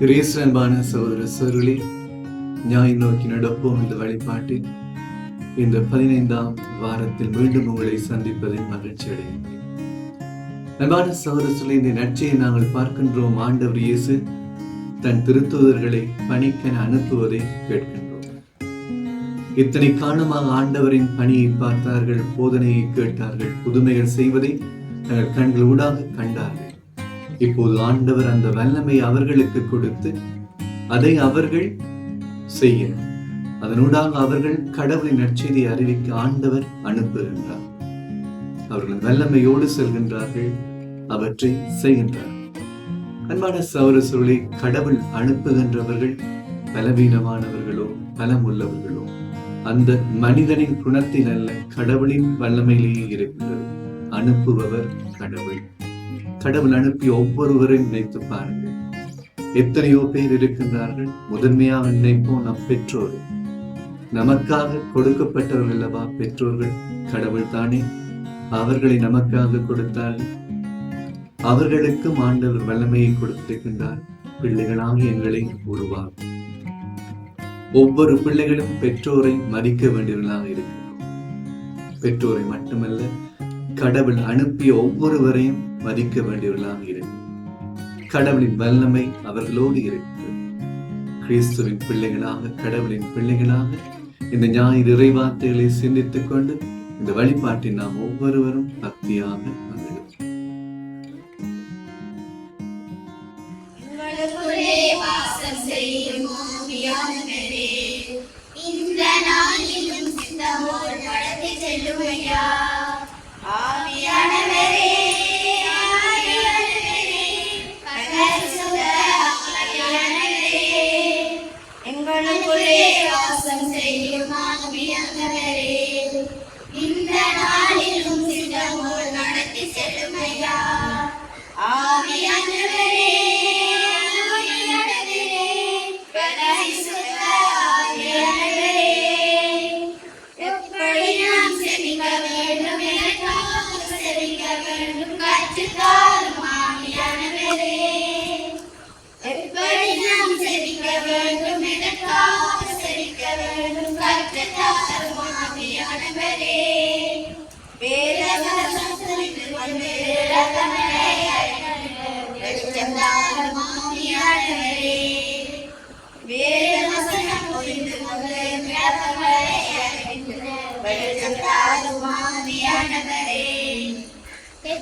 Grace அன்பான சகோதர சோர்களே ஞாயிறு நோக்கி நடப்போம் இந்த வழிபாட்டில் இந்த பதினைந்தாம் வாரத்தில் மீண்டும் உங்களை சந்திப்பதில் மகிழ்ச்சி அடைகின்றேன். அன்பான சகோதர இந்த நற்செயை நாங்கள் பார்க்கின்றோம். ஆண்டவர் இயேசு தன் திருத்துதர்களை பணிக்கென அனுப்புவதை கேட்கின்றோம். இத்தனை காரணமாக ஆண்டவரின் பணியை பார்த்தார்கள் போதனையை கேட்டார்கள் புதுமைகள் செய்வதை தங்கள் கண்கள் ஊடாக கண்டார்கள். இப்போது ஆண்டவர் அந்த வல்லமை அவர்களுக்கு கொடுத்து அதை அவர்கள் செய்ய அதனூடாக அவர்கள் கடவுளின் நற்செய்தி அறிவிக்க ஆண்டவர் அனுப்புகின்றார். அவர்கள் வல்லமையோடு செல்கின்றார்கள் அவற்றை செய்கின்றார். அன்பான சௌர சூழலை கடவுள் அனுப்புகின்றவர்கள் பலவீனமானவர்களோ பலம் உள்ளவர்களோ அந்த மனிதனின் குணத்தில் அல்ல கடவுளின் வல்லமையிலேயே இருக்கிறது. அனுப்புபவர் கடவுள். கடவுள் அனுப்பி ஒவ்வொருவரையும் நினைத்து பாருங்கள். எத்தனையோ பேர் இருக்கின்றார்கள். முதன்மையாக நினைப்போம் நம் பெற்றோர். நமக்காக கொடுக்கப்பட்டவர்கள் அல்லவா பெற்றோர்கள்? கடவுள் தானே. அவர்களை நமக்காக கொடுத்தால் அவர்களுக்கும் ஆண்டவர் வல்லமையை கொடுத்திருக்கின்றார். பிள்ளைகளாக எங்களை உருவாகும் ஒவ்வொரு பிள்ளைகளும் பெற்றோரை மதிக்க வேண்டியவர்களாக இருக்கின்றோம். பெற்றோரை மட்டுமல்ல கடவுள் அனுப்பிய ஒவ்வொருவரையும் மதிக்க வேண்டியவர்களாக இருக்கும் கடவுளின் வல்லமை அவர்களோடு இருக்கு கிறிஸ்துவின் பிள்ளைகளாக கடவுளின் பிள்ளைகளாக இந்த ஞாயிறு இறைவார்த்தைகளை சிந்தித்துக் கொண்டு இந்த வழிபாட்டில் நாம் ஒவ்வொருவரும் பக்தியாக செய்யும் இந்த நாளிலும் சித்தமோர் வளர்த்து செல்லும் ஐயா.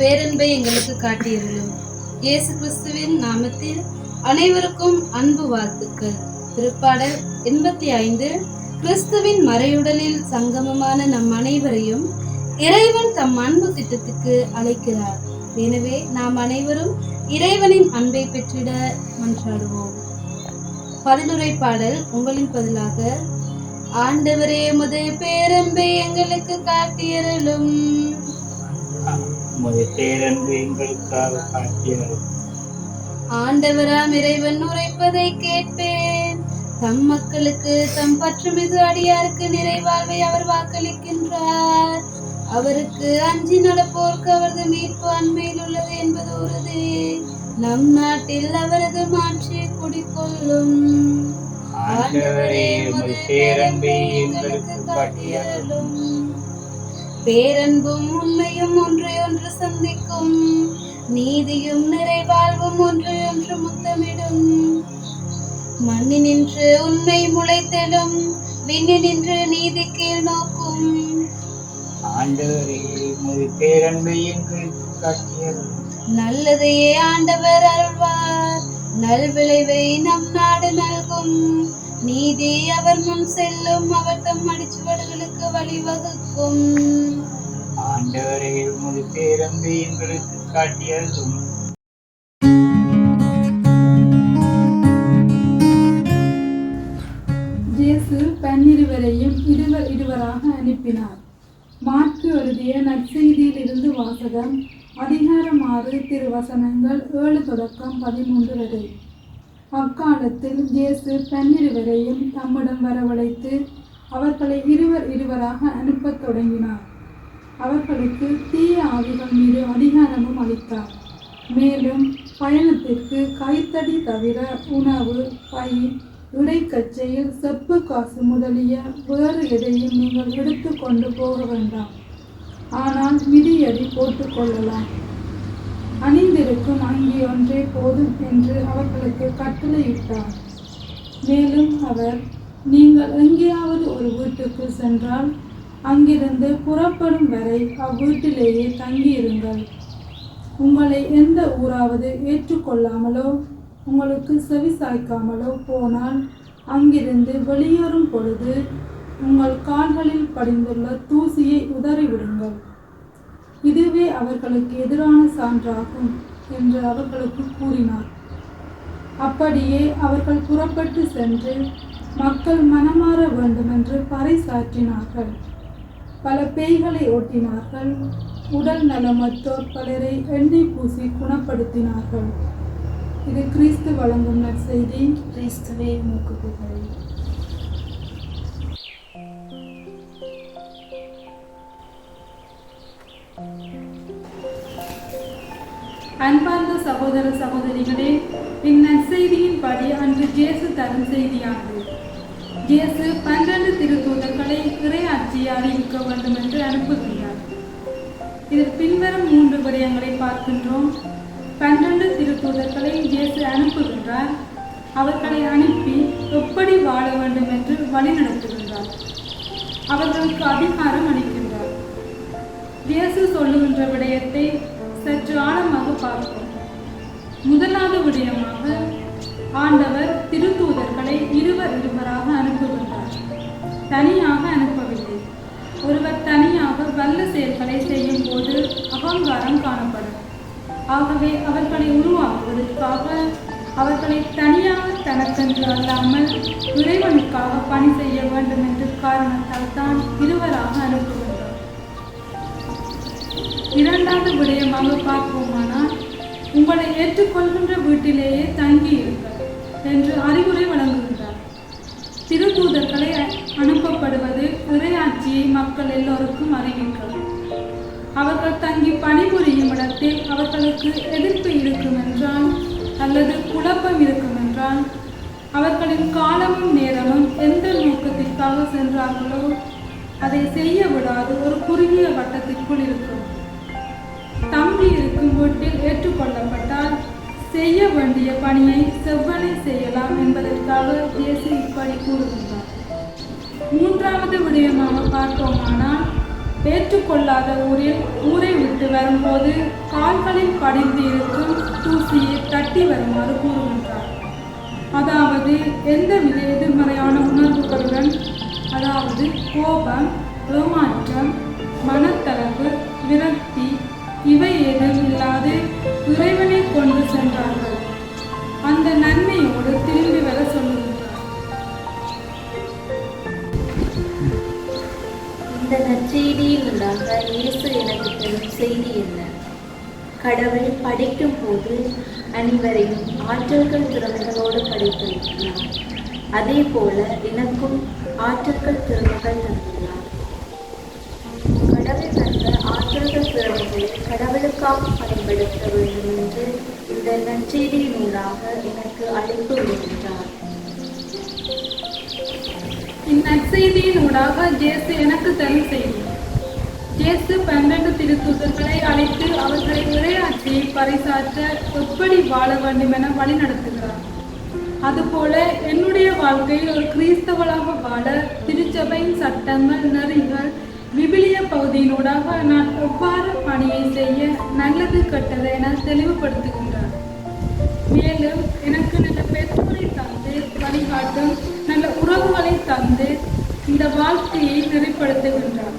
பேரன்பை எங்களுக்கு காட்டியிருந்தோம் இயேசு கிறிஸ்துவின் நாமத்தில் அனைவருக்கும் அன்பு வாழ்த்துக்கள். திருப்பாடல் எண்பத்தி ஐந்து. கிறிஸ்துவின் மறையுடலில் சங்கமமான நம் அனைவரையும் இறைவன் தம் அன்பு திட்டத்துக்கு அழைக்கிறார். எனவே நாம் அனைவரும் இறைவனின் அன்பை பெற்றிட மன்றாடுவோம். பதிலுரை பாடல் உங்களின் பதிலாக ஆண்டவரே முதல் பேரன்பை எங்களுக்கு காட்டியருளும். உமது பேரன்பு எங்களுக்காக காட்டியது ஆண்டவராம் இறைவன் உரைப்பதை கேட்பேன். தம் மக்களுக்கு தம் பற்றுமிகு அடியாருக்கு நிறைவாழ்வை அவர் வாக்களிக்கின்றார். அவருக்கு அஞ்சி நடப்போர்க்கு அவரது மீட்பு அண்மையில் உள்ளது என்பது உறுதி. நம் நாட்டில் அவரது மாட்சி குடிக்கொள்ளும். ஆண்டவரே உமது பேரன்பை எங்களுக்கு காட்டியருளும். பேரன்பும் உண்மையும் ஒன்றை ஒன்று சந்திக்கும். நீதியும் நிறைவாழ்வும் ஒன்றை ஒன்று முத்தமிடும். மண்ணினின்று உண்மை முளைத்தெழும். விண்ணினின்று நீதி கீழ் நோக்கும். ஆண்டவரே உமது பேரன்பை எங்களுக்கு காட்டியருளும் நல்லதையே ஆண்டவர் அருள்வார் நல்விளைவை நம் நாடு நல்கும். நீதி அவர் முன் செல்லும் அவர் தம் அடிச்சுவடுகளுக்கு வழிவகுக்கும். ஆண்டவரே உமது பேரன்பை எங்களுக்கு காட்டியருளும் இயேசு பன்னிருவரையும் இருவர் இருவராக அனுப்பினார். மாற்கு எழுதிய நற்செய்தியிலிருந்து வாசகம் அதிகாரம் ஆறு திருவசனங்கள் ஏழு தொடக்கம் பதிமூன்று வரை. அக்காலத்தில் இயேசு பன்னிருவரையும் தம்மிடம் வரவழைத்து அவர்களை இருவர் இருவராக அனுப்பத் தொடங்கினார். அவர்களுக்கு தீய ஆவிகள் மீது அதிகாரமும் அளித்தார். மேலும் பயணத்திற்கு கைத்தடி தவிர உணவு பை இடைக்கச்சையில் செப்பு காசு முதலிய வேறு எதையும் நீங்கள் எடுத்து கொண்டு போக வேண்டாம். ஆனால் மிதியடி போட்டுக்கொள்ளலாம் அணிந்திருக்கும் அங்கி ஒன்றே போதும் என்று அவர்களுக்கு கட்டளையிட்டார். மேலும் அவர் நீங்கள் எங்கேயாவது ஒரு வீட்டுக்கு சென்றால் அங்கிருந்து புறப்படும் வரை அவ்வீட்டிலேயே தங்கியிருங்கள். உங்களை எந்த ஊராவது ஏற்றுக்கொள்ளாமலோ உங்களுக்கு செவி சாய்க்காமலோ போனால் அங்கிருந்து வெளியேறும் பொழுது உங்கள் கால்களில் படிந்துள்ள தூசியை உதறிவிடுங்கள். இதுவே அவர்களுக்கு எதிரான சான்றாகும் என்று அவர்களுக்கு கூறினார். அப்படியே அவர்கள் புறப்பட்டு சென்று மக்கள் மனமாற வேண்டுமென்று பறைசாற்றினார்கள். பல பேய்களை ஓட்டினார்கள். உடல் நலமற்றோர் பலரை எண்ணெய் பூசி குணப்படுத்தினார்கள். இது கிறிஸ்து வழங்கும் நற்செய்தி. கிறிஸ்துவே மூக்கு புகழ் அன்பார்ந்த சகோதர சகோதரிகளே இந்நற்செய்தியின் படி அன்று ஜேசு தரும் செய்தியானது. ஜேசு பன்னிரண்டு திருத்தூதர்களை இறையாட்சியை அறிவிக்க வேண்டும் என்று அனுப்புகின்றார் இதில் பின்வரும் மூன்று விடயங்களை பார்க்கின்றோம். பன்னிரண்டு திருத்தூதர்களை ஜேசு அனுப்புகின்றார். அவர்களை அனுப்பி எப்படி வாழ வேண்டும் என்று வழிநடத்துகின்றார் அவர்களுக்கு அதிகாரம் அளிக்கின்றார். இயேசு சொல்லுகின்ற விடயத்தை சற்று ஆழமாக பார்ப்போம். முதலாவது விடயமாக ஆண்டவர் திருத்தூதர்களை இருவர் இருவராக அனுப்புகின்றார். தனியாக அனுப்பவில்லை. ஒருவர் தனியாக வல்ல செயல்களை செய்யும் போது அகங்காரம் காணப்படும். ஆகவே அவர்களை உருவாக்குவதற்காக அவர்களை தனியாக தனக்கென்று அல்லாமல் இறைவனுக்காக பணி செய்ய வேண்டும் என்ற காரணத்தால் தான் இருவராக அனுப்புவார் இரண்டாவது விடயமாக பார்ப்போமானால் உங்களை ஏற்றுக்கொள்கின்ற வீட்டிலேயே தங்கி இருங்கள் என்று அறிவுரை வழங்குகின்றார் திருதூதர்களை அனுப்பப்படுவது இறையாட்சியை மக்கள் எல்லோருக்கும் அறிவிக்கிறது அவர்கள் தங்கி பணிபுரியும் இடத்தில் அவர்களுக்கு எதிர்ப்பு இருக்கும் என்றால் அல்லது குழப்பம் இருக்கும் என்றால் அவர்களின் காலமும் நேரமும் எந்த நோக்கத்திற்காக சென்றார்களோ அதை செய்ய விடாது ஒரு குறுகிய வட்டத்திற்குள் இருக்கும். இருக்கும் வீட்டில் ஏற்றுக்கொள்ளப்பட்டால் செய்ய வேண்டிய பணியை செவ்வனை செய்யலாம் என்பதற்காக இயேசு இப்படி கூறுகின்றார். மூன்றாவது விடயமாக பார்த்தோமானால் ஏற்றுக்கொள்ளாத ஊரில் ஊரை விட்டு வரும்போது கால்களில் படிந்து இருக்கும் தூசியை தட்டி வருமாறு கூறுகின்றார். அதாவது எந்தவித எதிர்மறையான உணர்வுகளுடன் அதாவது கோபம் ஏமாற்றம் மனத்தளவு விரக்தி இவை ஏதும் இல்லாது இறைவனை கொண்டு சென்றார்கள். அந்த நன்மையோடு திரும்பி வர சொல்லுகின்றார். இந்த நற்செய்தியில் உள்ளாக இயேசு எனக்கு தரும் செய்தி என்ன? கடவுள் படைக்கும் போது அனைவரையும் ஆற்றல்கள் திறமைகளோடு படைத்திருக்கிறார் அதே போல எனக்கும் ஆற்றல்கள் திறமைகள் தந்துள்ளார் கடவுள் தந்த ஆற்றல்கள் திறமைகளை கடவுளுக்காக பயன்படுத்த வேண்டும் என்று இந்த நற்செய்தியின் நூலாக எனக்கு அழைப்பு விடுகின்றார் இந்நற்செய்தியின் ஊடாக ஜேசு எனக்கு தரும் செய்தி. ஜேசு பன்னெண்டு திருத்தூதர்களை அழைத்து அவர்களை இறையாட்சி பறைசாற்ற எப்படி வாழ வேண்டும் என வழி நடத்துகிறார் அதுபோல என்னுடைய வாழ்க்கையில் ஒரு கிறிஸ்தவளாக வாழ திருச்சபையின் சட்டங்கள் நெறிகள் விபிலிய பகுதியினூடாக நான் எவ்வாறு பணியை செய்ய நல்லது கெட்டது என தெளிவுபடுத்துகின்றார். மேலும் எனக்கு நல்ல பெற்றோரை தந்து வழிகாட்டும் நல்ல உறவுகளை தந்து இந்த வாழ்க்கையை நெறிப்படுத்துகின்றார்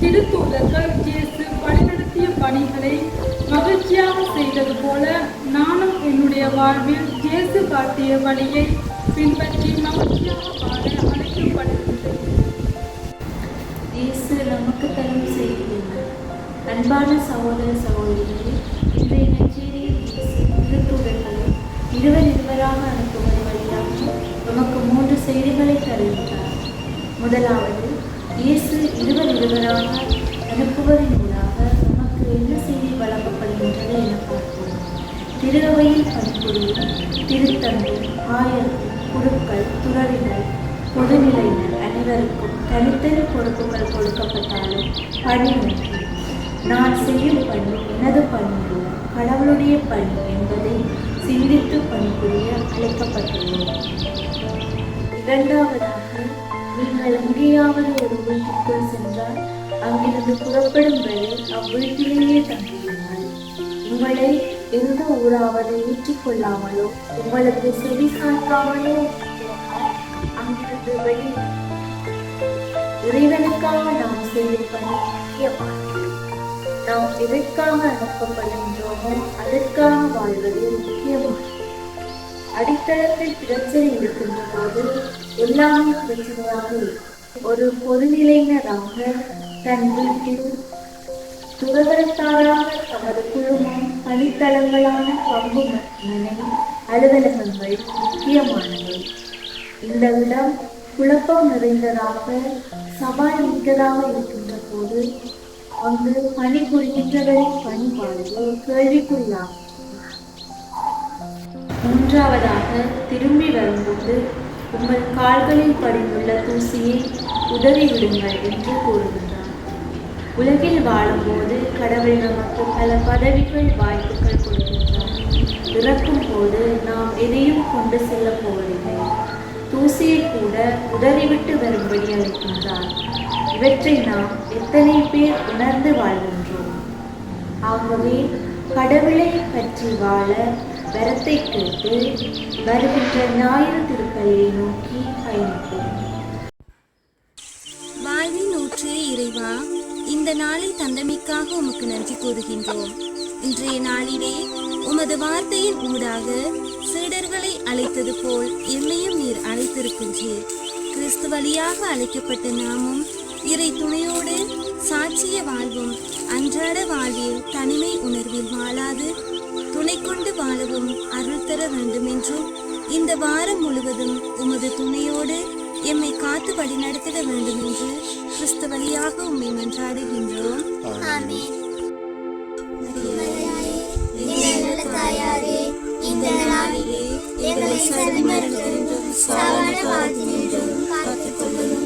திருத்தூதர்கள் இயேசு வழிநடத்திய பணிகளை மகிழ்ச்சியாக செய்தது போல நானும் என்னுடைய வாழ்வில் இயேசு காட்டிய வழியை பின்பற்றி மகிழ்ச்சியாக வாழ அழைக்கப்படுகிறேன். இயேசு நமக்கு தரும் செய்தி அன்பான சகோதர சகோதரிகளே இன்றைய நெச்சேரியில் இயேசு திருத்தூதர்களை இருவர் இருவராக அனுப்புவது வழியாக நமக்கு மூன்று செய்திகளை தருகின்றார். முதலாவது இயேசு இருவர் இருவராக அனுப்புவதன் மூலமாக நமக்கு என்ன செய்தி வழங்கப்படுகின்றது என பார்ப்போம். திருவையில் பணிபுரியும் திருத்தங்கள் ஆயர்கள் குருக்கள் துறவிகள் பொதுநிலையினர் அனைவருக்கும் தனித்தனி பொறுப்புகள் கொடுக்கப்பட்டாலும் பணி ஒன்று நான் செய்யும் பணி எனது பணியோ கடவுளுடைய பணி என்பதை சிந்தித்து பணிபுரிய அழைக்கப்பட்டுள்ளோம் இரண்டாவதாக நீங்கள் எங்கேயாவது ஒரு வீட்டுக்குள் சென்றால் அங்கிருந்து புறப்படும் வரை அவ்வீட்டிலேயே தங்கியுங்கள் உங்களை எந்த ஊராவது ஏற்றிக்கொள்ளாமலோ உங்களுக்கு செவி சாய்க்காமலோ வழி இறைவனுக்காக நாம் செய்யும் பணி முக்கியமானது நாம் எதற்காக அனுப்பப்படுகின்றோமோ அதற்காக வாழ்வது முக்கியமானது. அடித்தளத்தில் பிரச்சனை இருக்கின்ற போது எல்லாமே பிரச்சனையாக இருக்கும். ஒரு பொதுநிலையினராக தன் வீட்டில் துறவரத்தாராக தமது குழுமம் பணித்தளங்களான பங்கு மனை அலுவலகங்கள் முக்கியமானவை. இந்த இடம் குழப்பம் நிறைந்ததாக சவால் மிக்கதாக இருக்கின்ற போது அங்கு பணிபுரிகின்றவரின் பணிபாடு கேள்விக்குறியாகும். மூன்றாவதாக திரும்பி வரும்போது உங்கள் கால்களில் படிந்துள்ள தூசியை உதவி விடுங்கள் என்று கூறுகின்றார். உலகில் வாழும்போது கடவுள் நமக்கு பல பதவிகள் வாய்ப்புகள் கொடுக்கின்றார். இறக்கும் போது நாம் எதையும் கொண்டு செல்ல போவதில்லை. தூசியை கூட உதறிவிட்டு வரும்படி அழைக்கின்றார். இவற்றை நாம் எத்தனை பேர் உணர்ந்து வாழ்கின்றோம்? ஆகவே கடவுளை பற்றி வாழ வரத்தை கேட்டு வருகின்ற ஞாயிறு திருப்பலியை நோக்கி பயணிப்போம். வாழ்வின் ஊற்றே இறைவா இந்த நாளை தந்தமைக்காக உமக்கு நன்றி கூறுகின்றோம். இன்றைய நாளிலே உமது வார்த்தையின் ஊடாக அழைத்தது போல் எம்மையும் நீர் அழைத்திருக்கின்றீர். கிறிஸ்து வழியாக அழைக்கப்பட்ட நாமும் இறை துணையோடு சாட்சிய வாழ்வும் அன்றாட வாழ்வில் தனிமை உணர்வில் வாழாது துணை கொண்டு வாழவும் அருள் தர வேண்டும் என்றும் இந்த வாரம் முழுவதும் உமது துணையோடு எம்மை காத்து வழிநடத்திட வேண்டும் என்று கிறிஸ்து வழியாக உம்மை மன்றாடுகின்றோம். ഞങ്ങളെ സന്മരണത്തിൽ നിന്നും സാവകാലത്തിൽ നിന്നും കാത്തുകൊള്ളണം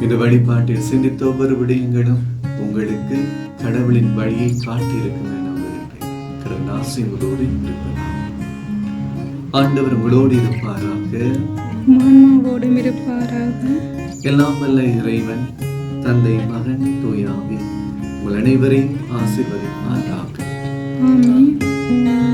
இந்த வழிபாட்டில் சிந்தித்த ஒவ்வொரு விடயங்களும் உங்களுக்கு கடவுளின் வழியை காட்டியிருக்கும் என உங்களோடு இருப்பதாக ஆண்டவர் உங்களோடு இருப்பாராக. மான்மாவோடும் இருப்பாராக. எல்லாம் வல்ல இறைவன் தந்தை மகன் தூயாவி உங்கள் அனைவரையும் ஆசீர்வதிப்பாராக. ஆமென்.